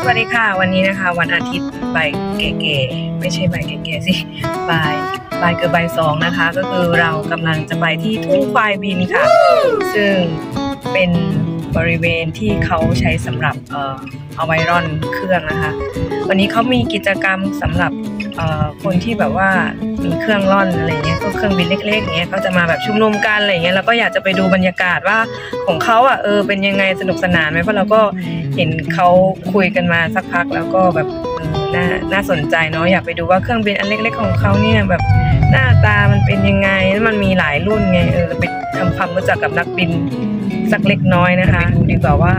สวัสดีค่ะ วันนี้นะคะ วันอาทิตย์บ่ายเก๋ๆไม่ใช่บ่ายเก๋ๆสิบ่ายบ่ายเกือบบ่ายสองนะคะ ก็คือเรากำลังจะไปที่ทุ่งควายบินค่ะ ซึ่งเป็นบริเวณที่เขาใช้สำหรับเอ่อเอาไวรอนเครื่องนะคะ วันนี้เขามีกิจกรรมสำหรับ คนที่แบบว่ามีเครื่องร่อนอะไรเงี้ยก็เครื่องบินเล็กๆเงี้ยก็จะมาแบบชุมนุมกันอะไรเงี้ยแล้วก็อยากจะไปดูบรรยากาศว่าของเขาอะเออเป็นยังไงสนุกสนานไหมเพราะเราก็เห็นเขาคุยกันมาสักพักแล้วก็แบบน่าน่าสนใจเนาะอยากไปดูว่าเครื่องบินอันเล็ก ๆ ของเขาเนี่ยแบบหน้าตามันเป็นยังไงแล้วมันมีหลายรุ่นไงเออไปทำความรู้จักกับนักบิน สักเล็กน้อยนะคะดูดีกว่าว่า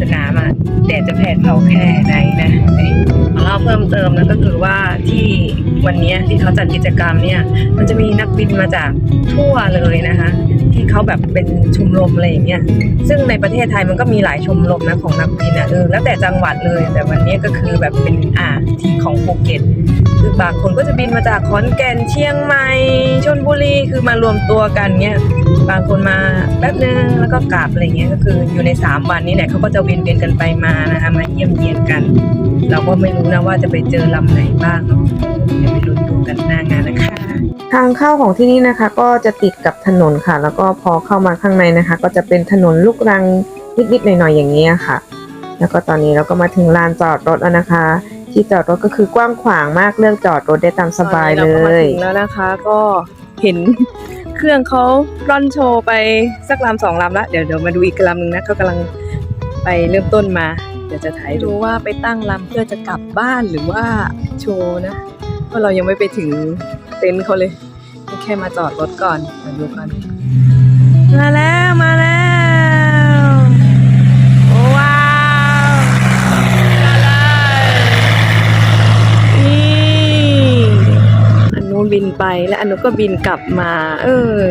สนามอะแดดจะแผดเผาแค่ไหนนะนี่ของเราเพิ่มเติมนะก็คือว่าที่วันนี้ที่เขาจัดกิจกรรมเนี่ย มันจะมีนักบินมาจากทั่วเลยนะคะ ที่เขาแบบเป็นชมรมอะไรอย่างเงี้ยซึ่งในประเทศไทยมันก็มีหลายชมรมนะของนักบินอะเออแล้วแต่จังหวัดเลย แต่วันนี้ก็คือแบบเป็นอ่าที่ของภูเก็ตคือบางคนก็จะบินมาจากขอนแก่นเชียงใหม่ชลบุรีคือมารวมตัวกันเนี่ย บางคนมาแป๊บนึงแล้วก็กลับอะไรเงี้ยก็คืออยู่ใน 3 วันนี้แหละเขาก็จะเวียนเวียนๆกันไปมานะคะมาเยี่ยมเยียนกัน เราก็ไม่รู้นะว่าจะไปเจอลำไหนบ้างเนาะเดี๋ยวไปลุ้นดูกันหน้างานนะคะ ทางเข้าของที่นี่นะคะ ก็จะติดกับถนนค่ะ แล้วก็พอเข้ามาข้างในนะคะ ก็จะเป็นถนนลูกรังนิดๆหน่อยๆอย่างนี้ยค่ะ แล้วก็ตอนนี้เราก็มาถึงลานจอดรถแล้วนะคะที่จอดรถก็คือกว้างขวางมากเลือกจอดรถได้ตามสบายเลตอนนี้เราก็มายถึงยแล้วนะคะ ก็เห็น เครื่องเขาร่อนโชว์ไปสักลำสองลำละเดี๋ยวเดี๋ยวมาดูอีกลำหนึ่งนะเขากำลังไปเริ่มต้นมา เดี๋ยวจะถ่ายดูว่าไปตั้งลำเพื่อจะกลับบ้านหรือว่าโชว์นะเพราะเรายังไม่ไปถึงเต็นท์เขาเลย แค่มาจอดรถก่อนเดี๋ยวดูกันมาแล้วมาแล้วโอ้ว้าวมาเลยนี่ อันนู้น บินไปและอนนู้นก็บินกลับมา เออ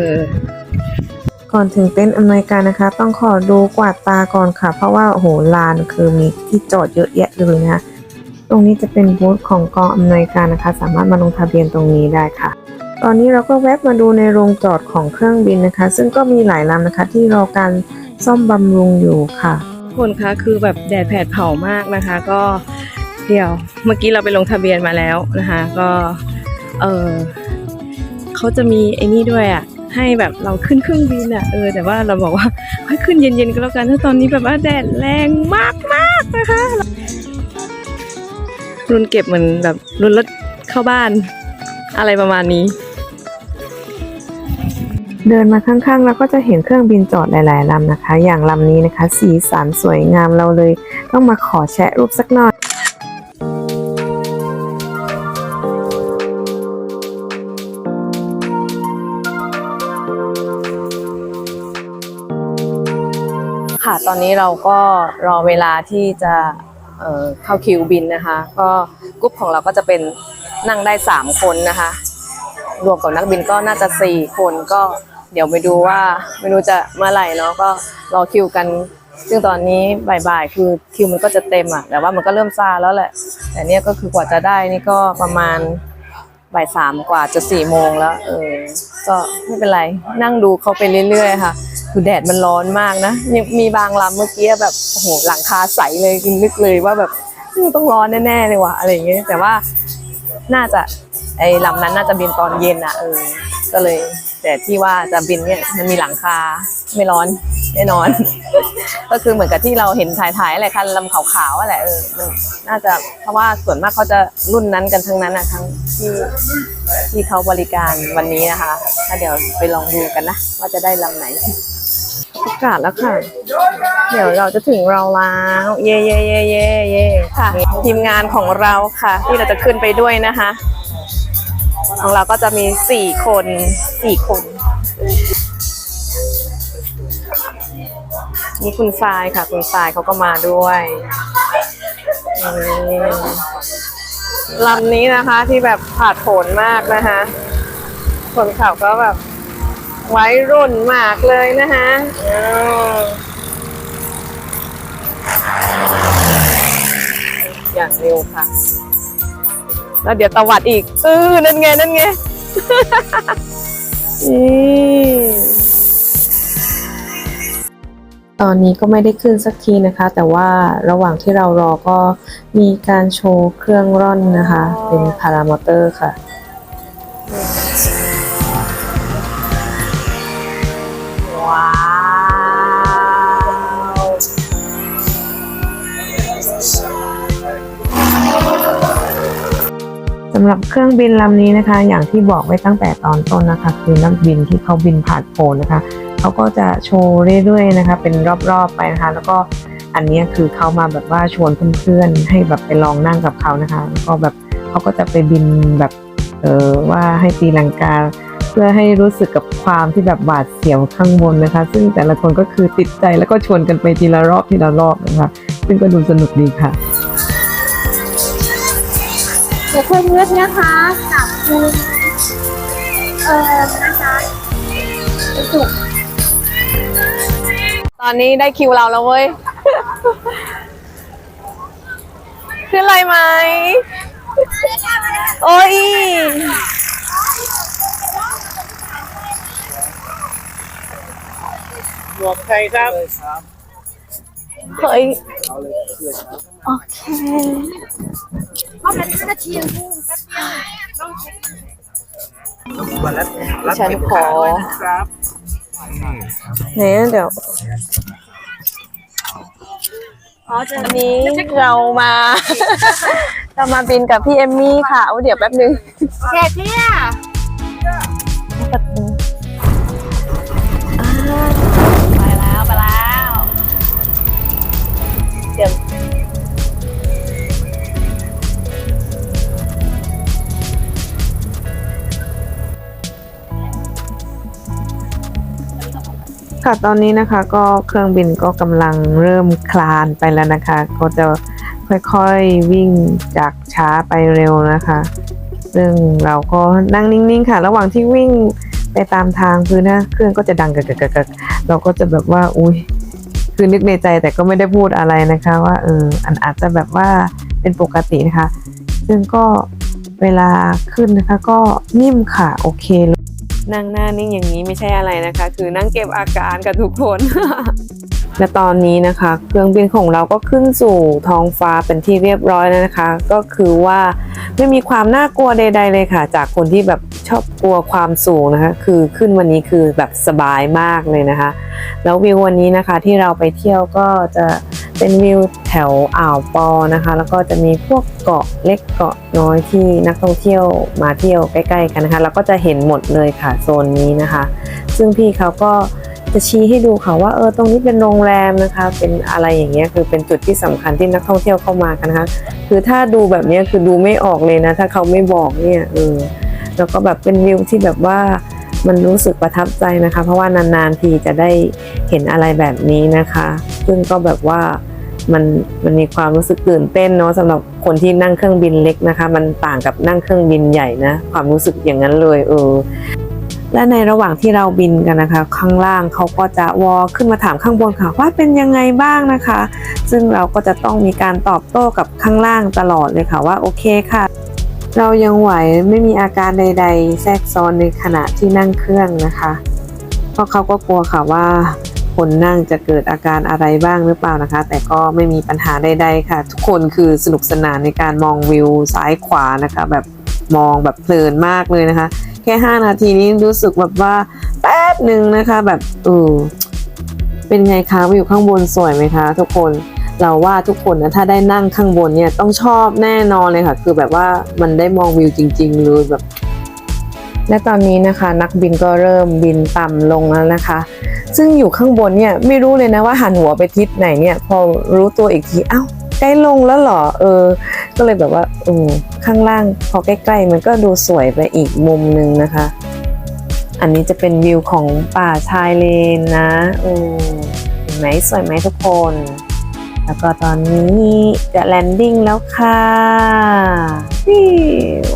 ก่อนถึงเต็นท์อำนวยการนะคะ ต้องขอดูกวาดตาก่อนค่ะ เพราะว่าโหลานคือมีที่จอดเยอะแยะเลยนะคะตรงนี้จะเป็นบูธของกองอำนวยการนะคะ สามารถมาลงทะเบียนตรงนี้ได้ค่ะ ตอนนี้เราก็แวะมาดูในโรงจอดของเครื่องบินนะคะ ซึ่งก็มีหลายลำนะคะ ที่รอการซ่อมบำรุงอยู่ค่ะ คนคะคือแบบแดดแผดเผามากนะคะ ก็เดี๋ยวเมื่อกี้เราไปลงทะเบียนมาแล้วนะคะ ก็ เออเขาจะมีไอ้นี่ด้วยอะให้แบบเราขึ้นเครื่องบินอะเออแต่ว่าเราบอกว่าให้ขึ้นเย็นๆก็แล้วกันถ้าตอนนี้แบบว่าแดดแรงมากมากๆนะคะรุนเก็บเหมือนแบบรุนรถเข้าบ้านอะไรประมาณนี้ เดินมาข้างๆ แล้วก็จะเห็นเครื่องบินจอดหลายๆลำนะคะ อย่างลำนี้นะคะ สีสันสวยงามเราเลย ต้องมาขอแชะรูปสักหน่อย อนนี้เราก็รอเวลาที่จะเเข้าคิวบินนะคะ ก็กรุ๊ปของเราก็จะเป็นนั่งได้ 3 คนนะคะ รวมกับนักบินก็น่าจะ 4 คนก็เดี๋ยวไปดูว่าไม่รู้จะเมื่อไหร่เนาะก็รอคิวกัน ซึ่งตอนนี้บ่ายๆคือคิวมันก็จะเต็มอะแต่ว่ามันก็เริ่มซาแล้วแหละ แต่เนี่ยก็คือกว่าจะได้นี่ก็ประมาณ บ่ายสามกว่าจะสี่โมงแล้ว เออ ก็ไม่เป็นไร นั่งดูเขาไปเรื่อยๆค่ะคือแดดมันร้อนมากนะยังมีบางลำเมื่อกี้แบบโอ้โหหลังคาใสเลยนึกเลยว่าแบบต้องร้อนแน่ๆเลยว่ะอะไรอย่างเงี้ยแต่ว่าน่าจะไอ้ลำนั้นน่าจะบินตอนเย็นอะเออ ก็เลย แต่ที่ว่าจะบินเนี่ยมันมีหลังคาไม่ร้อนแน่นอน ก็คือเหมือนกับที่เราเห็นถ่ายๆอะไรคันลำขาวๆอะแหละเออมันน่าจะเพราะว่าส่วนมากเขาจะรุ่นนั้นกันทั้งนั้นนะทั้งที่ที่เขาบริการวันนี้นะคะถ้าเดี๋ยวไปลองดูกันนะ ว่าจะได้ลำไหนประกาศแล้วค่ะ เดี๋ยวเราจะถึงเราแล้วเย่เย่เย่เย่เย่ค่ะ ทีมงานของเราค่ะ ที่เราจะขึ้นไปด้วยนะคะ ของเราก็จะมีสี่คนสี่คน นี่คุณทรายค่ะ คุณทรายเขาก็มาด้วยลำนี้นะคะที่แบบผาดโผนมากนะคะคนขับก็แบบไว้รุ่นมากเลยนะคะอ้าวอย่างเร็วค่ะ แล้วเดี๋ยวตวัดอีกเออนั่นไง นั่นไงนี่ตอนนี้ก็ไม่ได้ขึ้นสักทีนะคะ แต่ว่าระหว่างที่เรารอก็มีการโชว์เครื่องร่อนนะคะ เป็นพารามอเตอร์ค่ะำหรับเครื่องบินลำนี้นะคะ อย่างที่บอกไว้ตั้งแต่ตอนต้นนะคะ คือนักบินที่เขาบินผ่านโผล่นะคะเขาก็จะโชว์เรื่อยๆนะคะ เป็นรอบๆไปนะคะ แล้วก็อันนี้คือเขามาแบบว่าชวนเพื่อนๆให้แบบไปลองนั่งกับเขานะคะแล้วก็แบบเขาก็จะไปบินแบบเออว่าให้ตีลังกาเพื่อให้รู้สึกกับความที่แบบหวาดเสียวข้างบนนะคะ ซึ่งแต่ละคนก็คือติดใจแล้วก็ชวนกันไปทีละรอบทีละรอบนะคะ ซึ่งก็ดูสนุกดีค่ะ ดี๋ยวคุณนึกนะคะกับคุณเอ่อนะคะสุกตอนนี้ได้คิวเราแล้วเว้ย ขึ้นอะไรไหม โอ้ย หมวกไทยครับเฮ้ยโอเค เพราะมันห้านาทีเองพุ่งแป๊บเดียวต้องเช็ควันละรับฉันเก็บขอขาด้วยนะครับ เนี่ยเดี๋ยว อ๋อจะวันนี้เรามา เรามาบินกับพี่เอมมี่ค่ะเอาเดี๋ยวแป๊บนึงเสร็จเนี่ย ค่ะตอนนี้นะคะก็เครื่องบินก็กำลังเริ่มคลานไปแล้วนะคะ ก็จะค่อยๆวิ่งจากช้าไปเร็วนะคะ ซึ่งเราก็นั่งนิ่งๆค่ะ ระหว่างที่วิ่งไปตามทางพื้นะเครื่องก็จะดังกึกๆเราก็จะแบบว่าอุ้ยคือนึกในใจแต่ก็ไม่ได้พูดอะไรนะคะ ว่าเอออันอาจจะแบบว่าเป็นปกตินะคะ ซึ่งก็เวลาขึ้นนะคะก็นิ่มค่ะโอเคเลย นั่งหน้านิ่งอย่างนี้ไม่ใช่อะไรนะคะ คือนั่งเก็บอาการกับทุกคน และตอนนี้นะคะ เครื่องบินของเราก็ขึ้นสู่ท้องฟ้าเป็นที่เรียบร้อยแล้วนะคะ ก็คือว่าไม่มีความน่ากลัวใด ๆ เลยค่ะ จากคนที่แบบชอบกลัวความสูงนะคะ คือขึ้นวันนี้คือแบบสบายมากเลยนะคะ แล้ววิววันนี้นะคะที่เราไปเที่ยวก็จะเป็นวิวแถวอ่าวปอนะคะ แล้วก็จะมีพวกเกาะเล็กเกาะน้อยที่นักท่องเที่ยวมาเที่ยวใกล้ ๆ กันนะคะ แล้วก็จะเห็นหมดเลยค่ะโซนนี้นะคะ ซึ่งพี่เขาก็ จะชี้ให้ดูค่ะว่าเออตรงนี้เป็นโรงแรมนะคะ เป็นอะไรอย่างเงี้ยคือเป็นจุดที่สำคัญที่นักท่องเที่ยวเข้ามากันนะคะ คือถ้าดูแบบนี้คือดูไม่ออกเลยนะ ถ้าเขาไม่บอกเนี่ยเออแล้วก็แบบเป็นวิวที่แบบว่ามันรู้สึกประทับใจนะคะ เพราะว่านานๆทีจะได้เห็นอะไรแบบนี้นะคะ ซึ่งก็แบบว่ามันมันมีความรู้สึกตื่นเต้นเนาะสำหรับคนที่นั่งเครื่องบินเล็กนะคะ มันต่างกับนั่งเครื่องบินใหญ่นะ ความรู้สึกอย่างนั้นเลยเออ และในระหว่างที่เราบินกันนะคะ ข้างล่างเขาก็จะวอขึ้นมาถามข้างบนค่ะ ว่าเป็นยังไงบ้างนะคะ ซึ่งเราก็จะต้องมีการตอบโต้กับข้างล่างตลอดเลยค่ะว่าโอเคค่ะ เรายังไหวไม่มีอาการใด ๆ แทรกซ้อนในขณะที่นั่งเครื่องนะคะเพราะเขาก็กลัวค่ะว่าคนนั่งจะเกิดอาการอะไรบ้างหรือเปล่านะคะ แต่ก็ไม่มีปัญหาใดๆค่ะ ทุกคนคือสนุกสนานในการมองวิวซ้ายขวานะคะ แบบมองแบบเพลินมากเลยนะคะ แค่ 5 นาทีนี้รู้สึกแบบว่าแป๊บหนึ่งนะคะ แบบเออเป็นไงคะวิวข้างบนสวยไหมคะทุกคนเราว่าทุกคนนะถ้าได้นั่งข้างบนเนี่ยต้องชอบแน่นอนเลยค่ะ คือแบบว่ามันได้มองวิวจริง ๆ เลยแบบ และตอนนี้นะคะ นักบินก็เริ่มบินต่ำลงแล้วนะคะ ซึ่งอยู่ข้างบนเนี่ยไม่รู้เลยนะว่าหันหัวไปทิศไหนเนี่ย พอรู้ตัวอีกทีเอ้าใกล้ลงแล้วเหรอเออ ก็เลยแบบว่าเออข้างล่างพอใกล้ๆ มันก็ดูสวยไปอีกมุมหนึ่งนะคะ อันนี้จะเป็นวิวของป่าชายเลนนะโอ้เห็นไหมสวยไหมทุกคน แล้วก็ตอนนี้จะแลนดิ้งแล้วค่ะวิว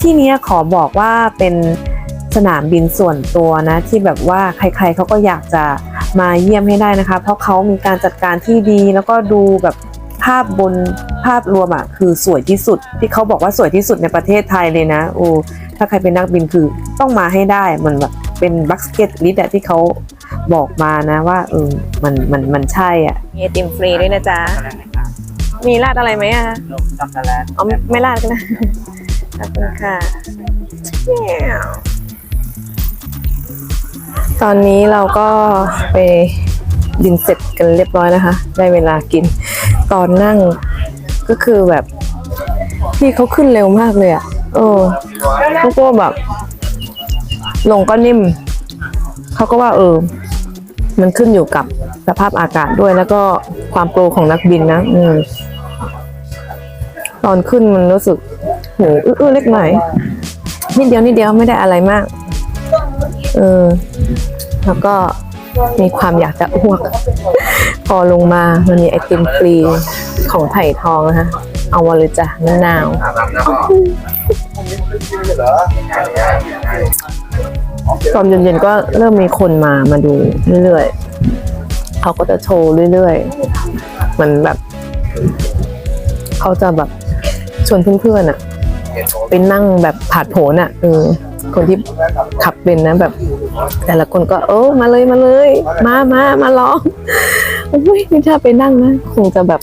ที่นี้ขอบอกว่าเป็นสนามบินส่วนตัวนะที่แบบว่าใครๆเขาก็อยากจะมาเยี่ยมให้ได้นะคะ เพราะเขามีการจัดการที่ดีแล้วก็ดูแบบ ภาพบนภาพรวมอะคือสวยที่สุด ที่เขาบอกว่าสวยที่สุดในประเทศไทยเลยนะโอ้ถ้าใครเป็นนักบินคือต้องมาให้ได้มันแบบเป็นบัคเก็ตลิสต์ที่เขาบอกมานะว่าเออมันมันมันใช่อะมีไอติมฟรีด้วยนะจ๊ะ มีราดอะไรไหมอะนมช็อกโกแลตอ๋อไม่ราดก็ได้ขอบคุณค่ะ ตอนนี้เราก็ไปดินเสร็จกันเรียบร้อยนะคะ ได้เวลากิน ตอนนั่งก็คือแบบพี่เขาขึ้นเร็วมากเลยอะเออพวกพวกแบบ ลงก็นิ่ม เขาก็ว่าเออ มันขึ้นอยู่กับสภาพอากาศด้วยแล้วก็ความโปรของนักบินนะ อืม ตอนขึ้นมันรู้สึกโหอื้อเล็กหน่อยนิดเดียวนิดเดียวไม่ได้อะไรมาก เออ แล้วก็มีความอยากจะอ้วก พอลงมามันมีไอติมฟรีของไผ่ทองนะคะ เอาวาเลยจ้ะมะนาวตอนเย็นๆก็เริ่มมีคนมามาดูเรื่อยๆเขาก็จะโชว์เรื่อยๆ มันแบบ เขาจะแบบชวนเพื่อนๆอะไปนั่งแบบผาดโผนอะเออคนที่ขับเป็นนะแบบ แต่ละคนก็ เออมาเลยมาเลย มามามาลอง อุ้ยนี่ถ้าไปนั่งนะ คงจะแบบ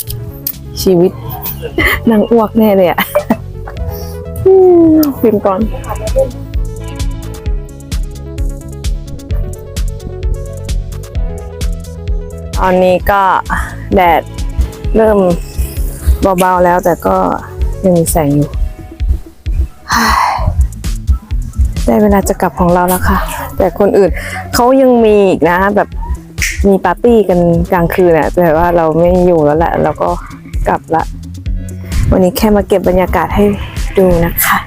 ชีวิต นั่งอ้วกแน่เลยอะพิมพ์ก่อนตอนนี้ก็แดดเริ่มเบาๆแล้วแต่ก็ยังมีแสงอยู่ ได้เวลาจะกลับของเราแล้วค่ะ แต่คนอื่นเขายังมีอีกนะแบบ มีปาร์ตี้กันกลางคืนอะแต่ว่าเราไม่อยู่แล้วแหละเราก็กลับละ วันนี้แค่มาเก็บบรรยากาศให้ดูนะคะ